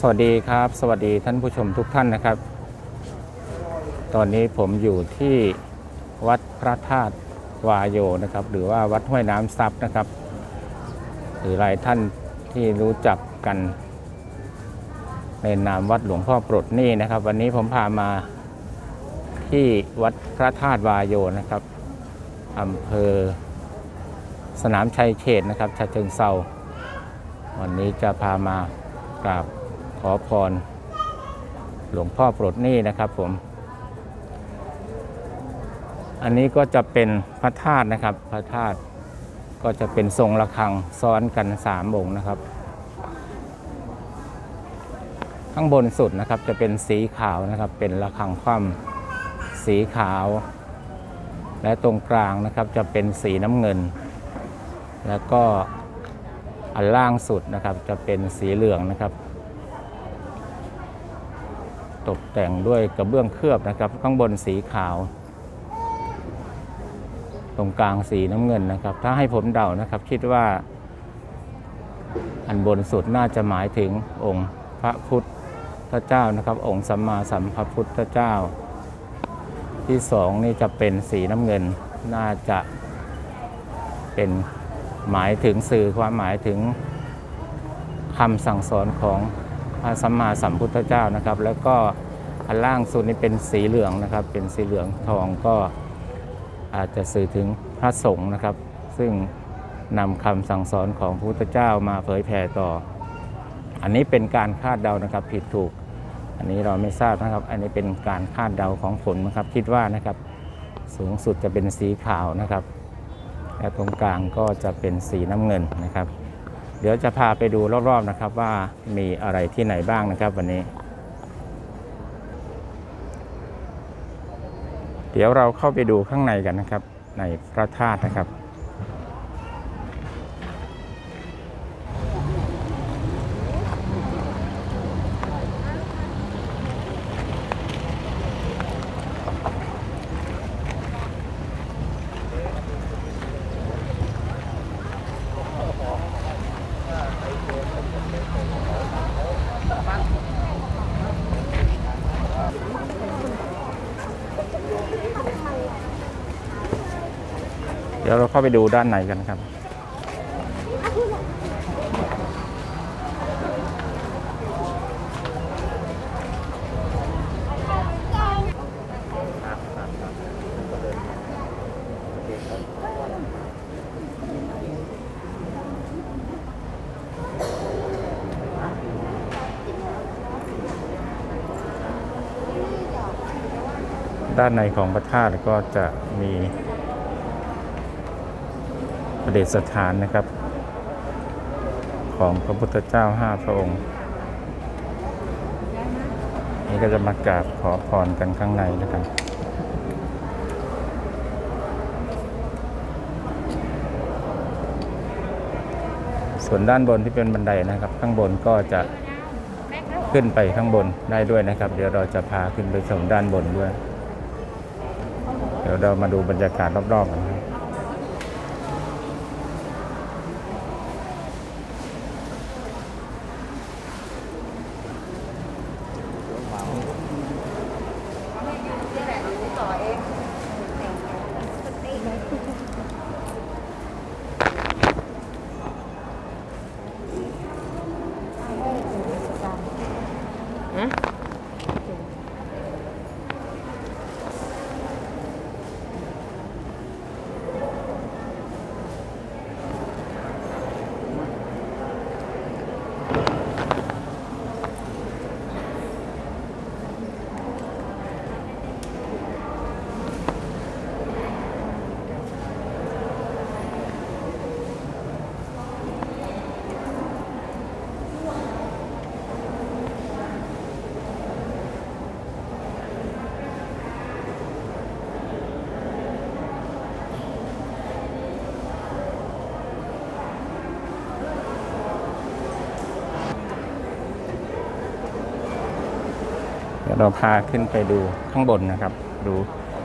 สวัสดีครับ สวัสดีท่านผู้ชมทุกท่านนะครับ ตอนนี้ผมอยู่ที่วัดพระธาตุวายโยนะครับ หรือว่าวัดห้วยน้ำซับนะครับ หรือหลายท่านที่รู้จักกัน ในนามวัดหลวงพ่อปลดหนี่นะครับ วันนี้ผมพามาที่วัดพระธาตุวายโยนะครับอำเภอสนามชัยเขตนะครับฉะเชิงเซาวันนี้จะพามากราบ อพร หลวงพ่อปลดหนี้นะครับผม อันนี้ก็จะเป็นพระธาตุนะครับ พระธาตุก็จะเป็นทรงระฆังซ้อนกันสามองค์นะครับ ข้างบนสุดนะครับจะเป็นสีขาวนะครับ เป็นระฆังคว่ำสีขาว และตรงกลางนะครับจะเป็นสีน้ำเงิน แล้วก็อันล่างสุดนะครับจะเป็นสีเหลืองนะครับ ตกแต่งด้วยกระเบื้องเคลือบนะครับ ข้างบนสีขาว ตรงกลางสีน้ำเงินนะครับ ถ้าให้ผมเดานะครับ คิดว่า อันบนสุดน่าจะหมายถึงองค์พระพุทธเจ้านะครับ องค์สัมมาสัมพุทธเจ้า ที่สองนี่จะเป็นสีน้ำเงินน่าจะเป็นหมายถึงสื่อความหมายถึงคำสั่งสอนของ ระสัมมาสัมพุทธเจ้านะครับ แล้วก็อันล่างสุดนี่เป็นสีเหลืองนะครับ เป็นสีเหลืองทองก็อาจจะสื่อถึงพระสงฆ์นะครับ ซึ่งนำคำสั่งสอนของพระพุทธเจ้ามาเผยแผ่ต่อ อันนี้เป็นการคาดเดานะครับผิดถูก อันนี้เราไม่ทราบนะครับ อันนี้เป็นการคาดเดาของผลนะครับ คิดว่านะครับสูงสุดจะเป็นสีขาวนะครับ และตรงกลางก็จะเป็นสีน้ำเงินนะครับ เดี๋ยวจะพาไปดูรอบๆนะครับว่ามีอะไรที่ไหนบ้างนะครับวันนี้ เดี๋ยวเราเข้าไปดูข้างในกันนะครับ ในพระธาตุนะครับ ดี๋ยวเราเข้าไปดูด้านในกันครับ ด้านในของพระธาตุก็จะมี ดิษฐานนะครับ ของพระพุทธเจ้าห้าพระองค์ นี่ก็จะมากราบขอพรกันข้างในนะครับส่วนด้านบนที่เป็นบันไดนะครับ ข้างบนก็จะขึ้นไปข้างบนได้ด้วยนะครับ เดี๋ยวเราจะพาขึ้นไปชมด้านบนด้วย เดี๋ยวเรามาดูบรรยากาศรอบๆกัน เราพาขึ้นไปดูข้างบนนะครับ ดู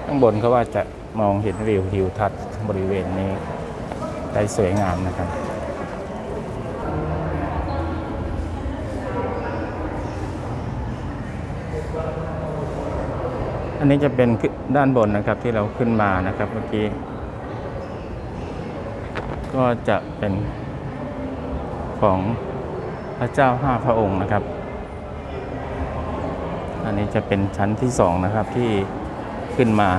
ข้างบนเขาว่าจะมองเห็นวิวทิวทัศน์บริเวณนี้ได้สวยงามนะครับอันนี้จะเป็นด้านบนนะครับที่เราขึ้นมานะครับเมื่อกี้ ก็จะเป็นของพระเจ้าห้าพระองค์นะครับ อันนี้จะเป็นชั้นที่สองนะครับที่ขึ้นมา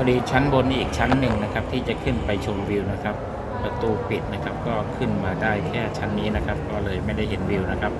อดีชั้นบนอีกชั้นหนึ่งนะครับ ที่จะขึ้นไปชมวิวนะครับ ประตูปิดนะครับก็ขึ้นมาได้แค่ชั้นนี้นะครับ ก็เลยไม่ได้เห็นวิวนะครับ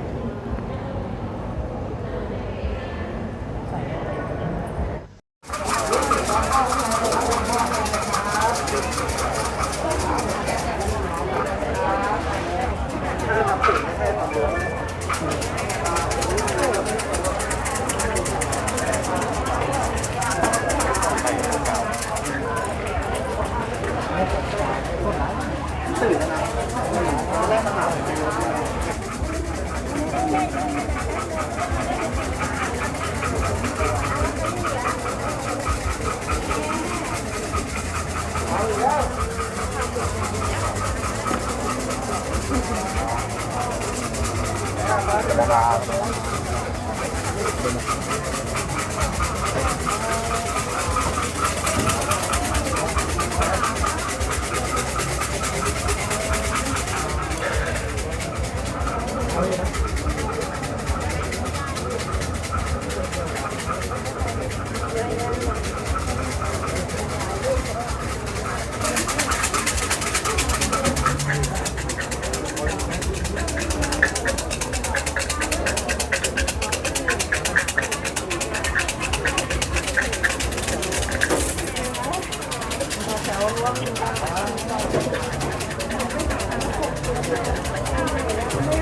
ไปนะไปเดี๋ยวนี้ก็เนี่ยก็ต่อแถวหนึ่งอันนี้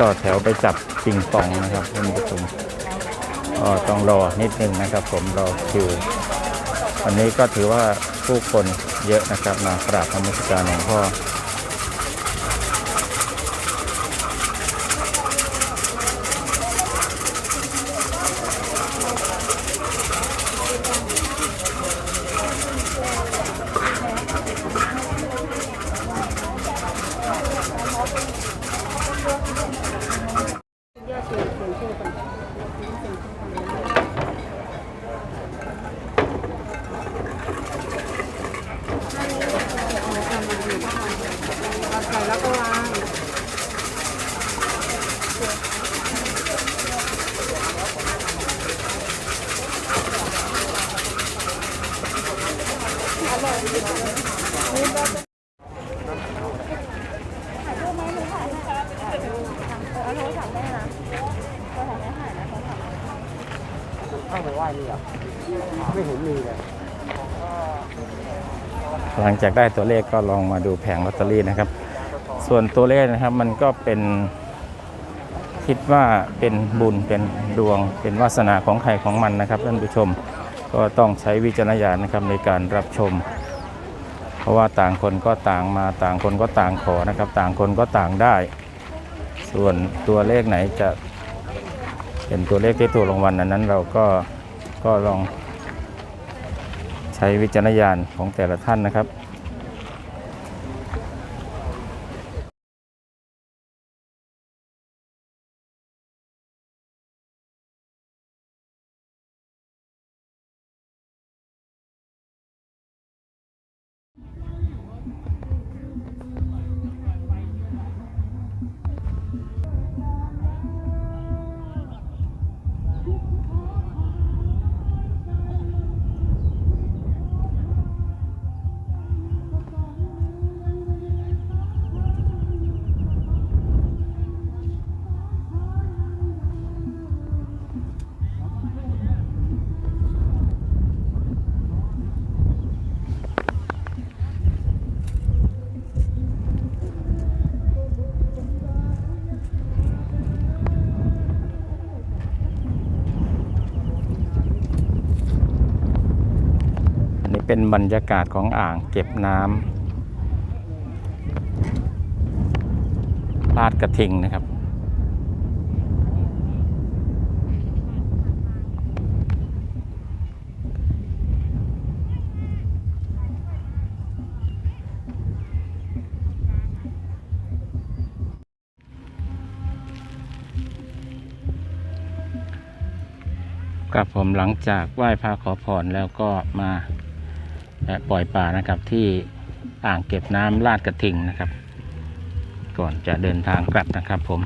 ต่อแถวไปจับปิงปองนะครับท่านผู้ชมก็ต้องรอนิดนึงนะครับ ผมรอคิววันนี้ก็ถือว่าผู้คนเยอะนะครับ มากราบธรรมสการหลวงพ่อ เข้าไปไหว้นี่อะไม่เห็นมีเลยหลังจากได้ตัวเลขก็ลองมาดูแผงลอตเตอรี่นะครับ ส่วนตัวเลขนะครับมันก็เป็นคิดว่าเป็นบุญเป็นดวงเป็นวาสนาของใครของมันนะครับท่านผู้ชมก็ต้องใช้วิจารณญาณนะครับในการรับชม เพราะว่าต่างคนก็ต่างมาต่างคนก็ต่างขอนะครับ ต่างคนก็ต่างได้ ส่วนตัวเลขไหนจะ เป็นตัวเลขที่ตัวรางวัลนั้นนั้นเราก็ก็ลองใช้วิจารณญาณของแต่ละท่านนะครับ เป็นบรรยากาศของอ่างเก็บน้ำลาดกระทิงนะครับ กับผมหลังจากไหว้พระขอพรแล้วก็มา แปล่อยปลานะครับที่อ่างเก็บน้ำลาดกระทิงนะครับ ก่อนจะเดินทางกลับนะครับผม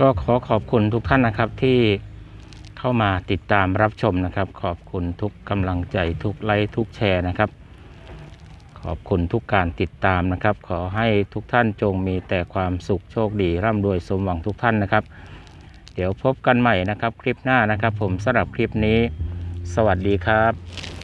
ก็ขอขอบคุณทุกท่านนะครับที่เข้ามาติดตามรับชมนะครับ ขอบคุณทุกกำลังใจทุกไลค์ทุกแชร์นะครับ ขอบคุณทุกการติดตามนะครับ ขอให้ทุกท่านจงมีแต่ความสุขโชคดีร่ำรวยสมหวังทุกท่านนะครับ เดี๋ยวพบกันใหม่นะครับ คลิปหน้านะครับ ผมสำหรับคลิปนี้ สวัสดีครับ